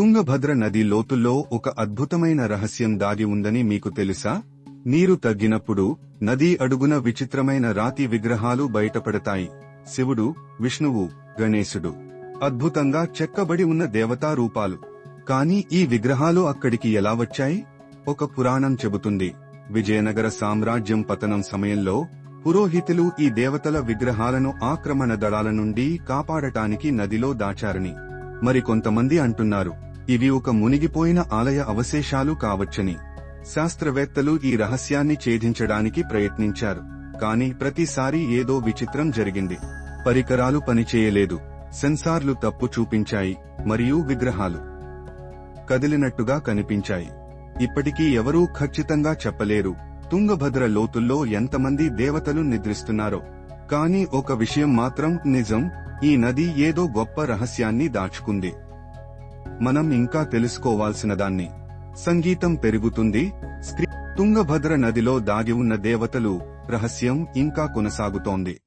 తుంగభద్ర నది లోతుల్లో ఒక అద్భుతమైన రహస్యం దాగి ఉందని మీకు తెలుసా? నీరు తగ్గినప్పుడు నది అడుగున విచిత్రమైన రాతి విగ్రహాలు బయటపడతాయి. శివుడు విష్ణువు గణేశుడు అద్భుతంగా చెక్కబడి ఉన్న దేవతా రూపాలు కాని ఈ విగ్రహాలు అక్కడికి ఎలా వచ్చాయి? ఒక పురాణం చెబుతుంది. విజయనగర సామ్రాజ్యం పతనం సమయంలో పురోహితులు ఈ దేవతల విగ్రహాలను ఆక్రమణ దళాల నుండి కాపాడటానికి నదిలో దాచారని మరికొంతమంది అంటున్నారు. ఇవి ఒక మునిగిపోయిన ఆలయ అవశేషాలు కావచ్చని శాస్త్రవేత్తలు ఈ రహస్యాన్ని ఛేదించడానికి ప్రయత్నించారు. కానీ ప్రతిసారి ఏదో విచిత్రం జరిగింది. పరికరాలు పనిచేయలేదు. సెన్సార్లు తప్పు చూపించాయి. మరియు విగ్రహాలు కదిలినట్టుగా కనిపించాయి. ఇప్పటికీ ఎవరూ ఖచ్చితంగా చెప్పలేరు. తుంగభద్ర లోతుల్లో ఎంతమంది దేవతలు నిద్రిస్తున్నారో. కానీ ఒక విషయం మాత్రం నిజం. ఈ నది ఏదో గొప్ప రహస్యాన్ని దాచుకుంది. మనం ఇంకా తెలుసుకోవాల్సిన దాన్ని సంగీతం పెరుగుతుంది. తుంగభద్ర నదిలో దాగి ఉన్న దేవతలు రహస్యం ఇంకా కొనసాగుతోంది.